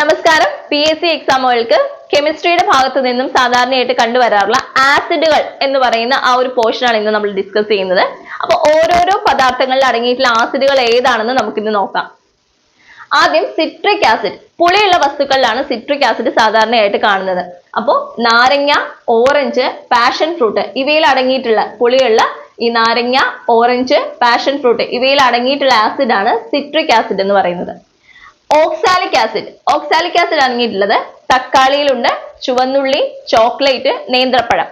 നമസ്കാരം. P S C എക്സാമുകൾക്ക് കെമിസ്ട്രിയുടെ ഭാഗത്ത് നിന്നും സാധാരണയായിട്ട് കണ്ടുവരാറുള്ള ആസിഡുകൾ എന്ന് പറയുന്ന ആ ഒരു പോർഷനാണ് ഇന്ന് നമ്മൾ ഡിസ്കസ് ചെയ്യുന്നത്. അപ്പൊ ഓരോരോ പദാർത്ഥങ്ങളിൽ അടങ്ങിയിട്ടുള്ള ആസിഡുകൾ ഏതാണെന്ന് നമുക്കിന്ന് നോക്കാം. ആദ്യം സിട്രിക് ആസിഡ് പുളിയുള്ള വസ്തുക്കളിലാണ് സിട്രിക് ആസിഡ് സാധാരണയായിട്ട് കാണുന്നത്. അപ്പോൾ നാരങ്ങ ഓറഞ്ച് പാഷൻ ഫ്രൂട്ട് ഇവയിൽ അടങ്ങിയിട്ടുള്ള പുളിയുള്ള ഈ നാരങ്ങ ഓറഞ്ച് പാഷൻ ഫ്രൂട്ട് ഇവയിൽ അടങ്ങിയിട്ടുള്ള ആസിഡാണ് സിട്രിക് ആസിഡ് എന്ന് പറയുന്നത്. ഓക്സാലിക് ആസിഡ് ഓക്സാലിക് ആസിഡ് അടങ്ങിയിട്ടുള്ളത് തക്കാളിയിലുണ്ട് ചുവന്നുള്ളി ചോക്ലേറ്റ് നേന്ത്രപ്പഴം.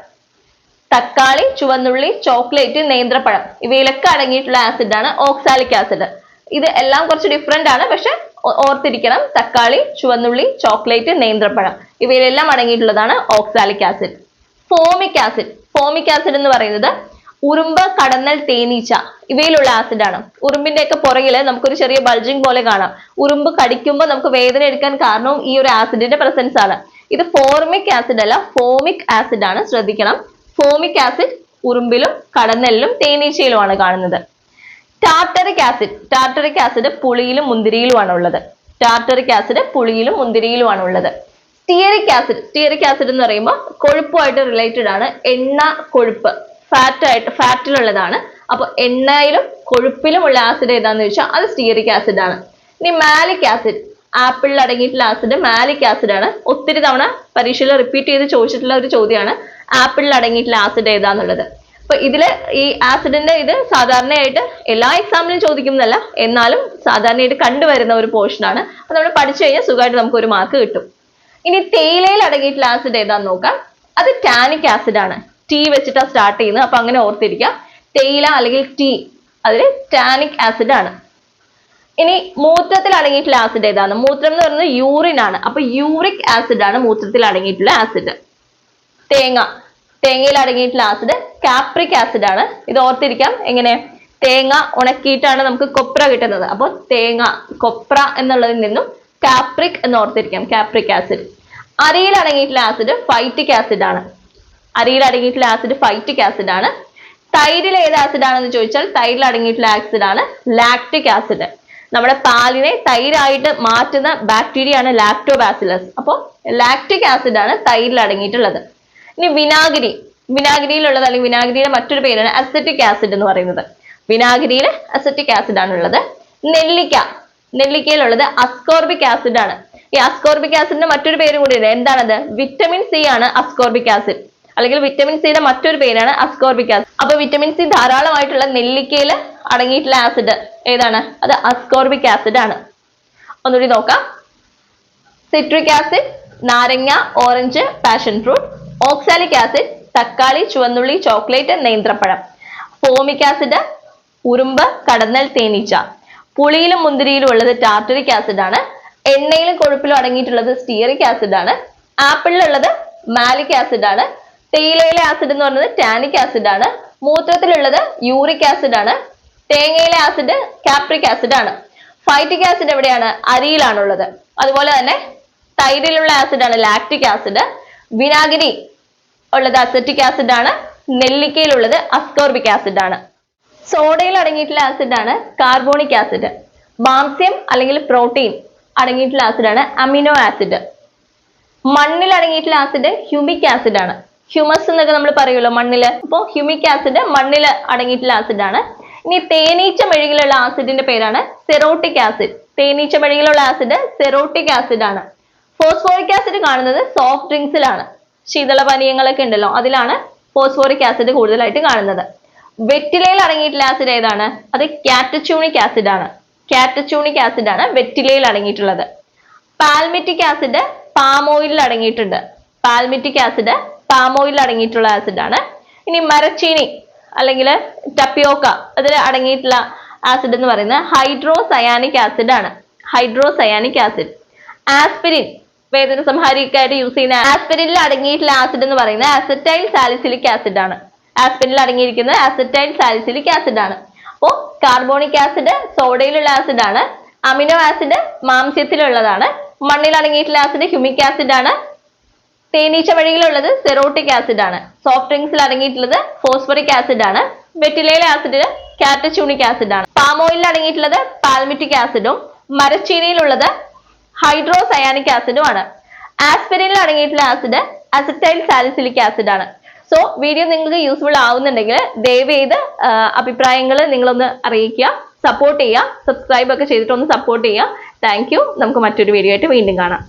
തക്കാളി ചുവന്നുള്ളി ചോക്ലേറ്റ് നേന്ത്രപ്പഴം. ഇവയിലൊക്കെ അടങ്ങിയിട്ടുള്ള ആസിഡാണ് ഓക്സാലിക് ആസിഡ് ഇത് എല്ലാം കുറച്ച് ഡിഫറെന്റ് ആണ് പക്ഷെ ഓർത്തിരിക്കണം. തക്കാളി ചുവന്നുള്ളി ചോക്ലേറ്റ് നേന്ത്രപ്പഴം. ഇവയിലെല്ലാം അടങ്ങിയിട്ടുള്ളതാണ് oxalic acid formic acid formic acid എന്ന് പറയുന്നത് ഉറുമ്പ് കടന്നൽ തേനീച്ച ഇവയിലുള്ള ആസിഡ് ആണ്. ഉറുമ്പിന്റെ ഒക്കെ പുറകിൽ നമുക്കൊരു ചെറിയ ബൾജിങ് പോലെ കാണാം. ഉറുമ്പ് കടിക്കുമ്പോൾ നമുക്ക് വേദന എടുക്കാൻ കാരണവും ഈ ഒരു ആസിഡിന്റെ പ്രസൻസ് ആണ്. ഇത് ഫോർമിക് ആസിഡ് അല്ല ഫോമിക് ആസിഡ് ആണ്. ശ്രദ്ധിക്കണം. ഫോമിക് ആസിഡ് ഉറുമ്പിലും കടന്നലിലും തേനീച്ചയിലുമാണ് കാണുന്നത്. ടാർട്ടറിക് ആസിഡ് ടാർട്ടറിക് ആസിഡ് പുളിയിലും മുന്തിരിയിലുമാണ് ഉള്ളത് ടാർട്ടറിക് ആസിഡ് പുളിയിലും മുന്തിരിയിലുമാണ് ഉള്ളത് സ്റ്റിയറിക് ആസിഡ് സ്റ്റിയറിക് ആസിഡ് എന്ന് പറയുമ്പോൾ കൊഴുപ്പുമായിട്ട് റിലേറ്റഡ് ആണ്. എണ്ണ കൊഴുപ്പ്. ഫാറ്റ് ആയിട്ട് ഫാറ്റിലുള്ളതാണ് അപ്പൊ എണ്ണയിലും കൊഴുപ്പിലും ഉള്ള ആസിഡ് ഏതാന്ന് ചോദിച്ചാൽ അത് സ്റ്റീറിക് ആസിഡ് ആണ്. ഇനി മാലിക് ആസിഡ് ആപ്പിളിൽ അടങ്ങിയിട്ടുള്ള ആസിഡ് മാലിക് ആസിഡ് ആണ്. ഒത്തിരി തവണ പരീക്ഷയിൽ റിപ്പീറ്റ് ചെയ്ത് ചോദിച്ചിട്ടുള്ള ഒരു ചോദ്യമാണ് ആപ്പിളിൽ അടങ്ങിയിട്ടുള്ള ആസിഡ് ഏതാന്നുള്ളത്. അപ്പൊ ഇതിൽ ഈ ആസിഡിന്റെ ഇത് സാധാരണയായിട്ട് എല്ലാ എക്സാമിലും ചോദിക്കുന്നതല്ല എന്നാലും സാധാരണയായിട്ട് കണ്ടുവരുന്ന ഒരു പോർഷൻ ആണ്. അപ്പൊ നമ്മൾ പഠിച്ചു കഴിഞ്ഞാൽ സുഖമായിട്ട് നമുക്ക് ഒരു മാർക്ക് കിട്ടും. ഇനി തേയിലയിൽ അടങ്ങിയിട്ടുള്ള ആസിഡ് ഏതാന്ന് നോക്കാം. അത് ടാനിക് ആസിഡ് ആണ്. ടീ വെച്ചിട്ടാണ് സ്റ്റാർട്ട് ചെയ്യുന്നത്. അപ്പൊ അങ്ങനെ ഓർത്തിരിക്കുക. തേയില അല്ലെങ്കിൽ ടീ അതിൽ ടാനിക് ആസിഡ് ആണ്. ഇനി മൂത്രത്തിൽ അടങ്ങിയിട്ടുള്ള ആസിഡ് ഏതാണ്? മൂത്രം എന്ന് പറയുന്നത് യൂറിൻ ആണ്. അപ്പൊ യൂറിക് ആസിഡ് ആണ് മൂത്രത്തിൽ അടങ്ങിയിട്ടുള്ള ആസിഡ് തേങ്ങ തേങ്ങയിൽ അടങ്ങിയിട്ടുള്ള ആസിഡ് കാപ്രിക് ആസിഡ് ആണ്. ഇത് ഓർത്തിരിക്കാം. എങ്ങനെ? തേങ്ങ ഉണക്കിയിട്ടാണ് നമുക്ക് കൊപ്ര കിട്ടുന്നത്. അപ്പോൾ തേങ്ങ കൊപ്ര എന്നുള്ളതിൽ നിന്നും കാപ്രിക് എന്ന് ഓർത്തിരിക്കാം. കാപ്രിക് ആസിഡ് അരയിൽ അടങ്ങിയിട്ടുള്ള ആസിഡ് ഫൈറ്റിക് ആസിഡ് ആണ്. അരിയിൽ അടങ്ങിയിട്ടുള്ള ആസിഡ് ഫൈറ്റിക് ആസിഡ് ആണ്. തൈരിൽ ഏത് ആസിഡ് ആണെന്ന് ചോദിച്ചാൽ തൈരിൽ അടങ്ങിയിട്ടുള്ള ആസിഡ് ആണ് ലാക്റ്റിക് ആസിഡ് നമ്മുടെ പാലിനെ തൈരായിട്ട് മാറ്റുന്ന ബാക്ടീരിയ ആണ് ലാക്ടോബാസിലസ് അപ്പോൾ ലാക്റ്റിക് ആസിഡ് ആണ് തൈരിൽ അടങ്ങിയിട്ടുള്ളത്. ഇനി വിനാഗിരി. വിനാഗിരിയിലുള്ളത് അല്ലെങ്കിൽ വിനാഗിരിയുടെ മറ്റൊരു പേരാണ് അസറ്റിക് ആസിഡ് എന്ന് പറയുന്നത്. വിനാഗിരിയിൽ അസറ്റിക് ആസിഡ് ആണ് ഉള്ളത്. നെല്ലിക്ക. നെല്ലിക്കയിലുള്ളത് അസ്കോർബിക് ആസിഡ് ആണ്. ഈ അസ്കോർബിക് ആസിഡിന്റെ മറ്റൊരു പേര് കൂടി ഉണ്ട്. എന്താണത്? വിറ്റമിൻ സി ആണ് അസ്കോർബിക് ആസിഡ് അല്ലെങ്കിൽ വിറ്റമിൻ സിയുടെ മറ്റൊരു പേരാണ് അസ്കോർബിക് ആസിഡ് അപ്പൊ വിറ്റമിൻ സി ധാരാളമായിട്ടുള്ള നെല്ലിക്കയിൽ അടങ്ങിയിട്ടുള്ള ആസിഡ് ഏതാണ്? അത് അസ്കോർബിക് ആസിഡ് ആണ്. ഒന്നുകൂടി നോക്കാം. സിട്രിക് ആസിഡ് നാരങ്ങ orange passion fruit oxalic acid തക്കാളി ചുവന്നുള്ളി ചോക്ലേറ്റ് നേന്ത്രപ്പഴം. ഫോമിക് ആസിഡ് ഉറുമ്പ് കടന്നൽ തേനീച്ച. പുളിയിലും മുന്തിരിയിലും ഉള്ളത് ടാർട്ടറിക് ആസിഡ് ആണ്. എണ്ണയിലും കൊഴുപ്പിലും അടങ്ങിയിട്ടുള്ളത് സ്റ്റിയറിക് ആസിഡ് ആണ്. ആപ്പിളിലുള്ളത് മാലിക് ആസിഡ് ആണ്. തേയിലയിലെ ആസിഡ് എന്ന് പറയുന്നത് ടാനിക് ആസിഡ് ആണ്. മൂത്രത്തിലുള്ളത് യൂറിക് ആസിഡ് ആണ്. തേങ്ങയിലെ ആസിഡ് കാപ്രിക് ആസിഡ് ആണ്. ഫൈറ്റിക് ആസിഡ് എവിടെയാണ്? അരിയിലാണുള്ളത്. അതുപോലെ തന്നെ തൈരിലുള്ള ആസിഡ് ആണ് ലാക്റ്റിക് ആസിഡ് വിനാഗിരി ഉള്ളത് അസറ്റിക് ആസിഡ് ആണ്. നെല്ലിക്കയിലുള്ളത് അസ്കോർബിക് ആസിഡ് ആണ്. സോഡയിൽ അടങ്ങിയിട്ടുള്ള ആസിഡ് ആണ് കാർബോണിക് ആസിഡ് മാംസ്യം അല്ലെങ്കിൽ പ്രോട്ടീൻ അടങ്ങിയിട്ടുള്ള ആസിഡ് ആണ് അമിനോ ആസിഡ് മണ്ണിൽ അടങ്ങിയിട്ടുള്ള ആസിഡ് ഹ്യൂമിക് ആസിഡ് ആണ്. ഹ്യൂമസ് എന്നൊക്കെ നമ്മൾ പറയുമല്ലോ മണ്ണിൽ. അപ്പോൾ ഹ്യൂമിക് ആസിഡ് മണ്ണിൽ അടങ്ങിയിട്ടുള്ള ആസിഡ് ആണ്. ഇനി തേനീച്ച മെഴുകിലുള്ള ആസിഡിന്റെ പേരാണ് സെറോട്ടിക് ആസിഡ് തേനീച്ച മെഴുകിലുള്ള ആസിഡ് സെറോട്ടിക് ആസിഡ് ആണ്. ഫോസ്ഫോറിക് ആസിഡ് കാണുന്നത് സോഫ്റ്റ് ഡ്രിങ്ക്സിലാണ് ശീതള പാനീയങ്ങളൊക്കെ ഉണ്ടല്ലോ അതിലാണ് ഫോസ്ഫോറിക് ആസിഡ് കൂടുതലായിട്ട് കാണുന്നത്. വെറ്റിലയിൽ അടങ്ങിയിട്ടുള്ള ആസിഡ് ഏതാണ്? അത് കാറ്റച്യൂണിക് ആസിഡ് ആണ്. കാറ്റച്യൂണിക് ആസിഡ് ആണ് വെറ്റിലയിൽ അടങ്ങിയിട്ടുള്ളത്. പാൽമെറ്റിക് ആസിഡ് പാം ഓയിലിൽ അടങ്ങിയിട്ടുണ്ട്. പാൽമെറ്റിക് ആസിഡ് പാം ഓയിൽ അടങ്ങിയിട്ടുള്ള ആസിഡ് ആണ്. ഇനി മരച്ചീനി അല്ലെങ്കിൽ ടപ്പിയോക്ക അതിൽ അടങ്ങിയിട്ടുള്ള ആസിഡ് എന്ന് പറയുന്നത് ഹൈഡ്രോസയാനിക് ആസിഡ് ആണ്. ഹൈഡ്രോസയാനിക് ആസിഡ് ആസ്പിരിൻ വേദന സംഹാരിക്കായിട്ട് യൂസ് ചെയ്യുന്ന ആസ്പിരിനിൽ അടങ്ങിയിട്ടുള്ള ആസിഡ് എന്ന് പറയുന്നത് അസറ്റൈൽ സാലിസിലിക് ആസിഡ് ആണ്. ആസ്പിരിനിൽ അടങ്ങിയിരിക്കുന്നത് അസറ്റൈൽ സാലിസിലിക് ആസിഡ് ആണ്. അപ്പോൾ കാർബോണിക് ആസിഡ് സോഡയിലുള്ള ആസിഡ് ആണ്. അമിനോ ആസിഡ് മാംസ്യത്തിലുള്ളതാണ്. മണ്ണിൽ അടങ്ങിയിട്ടുള്ള ആസിഡ് ഹ്യൂമിക് ആസിഡ് ആണ്. തേനീച്ച വഴിയിലുള്ളത് സെറോട്ടിക് ആസിഡ് ആണ്. സോഫ്റ്റ് ഡ്രിങ്ക്സിൽ അടങ്ങിയിട്ടുള്ളത് ഫോസ്ഫറിക് ആസിഡ് ആണ്. വെറ്റിലയിലെ ആസിഡ് കാറ്റച്യൂണിക് ആസിഡ് ആണ്. പാം ഓയിലിൽ അടങ്ങിയിട്ടുള്ളത് പാൽമിറ്റിക് ആസിഡും മരച്ചീനിയിലുള്ളത് ഹൈഡ്രോസയാനിക് ആസിഡും ആണ്. ആസ്പിരിനിൽ അടങ്ങിയിട്ടുള്ള ആസിഡ് അസറ്റൈൽ സാലിസിലിക് ആസിഡ് ആണ്. സോ വീഡിയോ നിങ്ങൾക്ക് യൂസ്ഫുൾ ആവുന്നുണ്ടെങ്കിൽ ദയവ് ചെയ്ത് അഭിപ്രായങ്ങൾ നിങ്ങളൊന്ന് അറിയിക്കുക സപ്പോർട്ട് ചെയ്യുക സബ്സ്ക്രൈബ് ഒക്കെ ചെയ്തിട്ടൊന്ന് സപ്പോർട്ട് ചെയ്യുക. താങ്ക് നമുക്ക് മറ്റൊരു വീഡിയോ ആയിട്ട് വീണ്ടും കാണാം.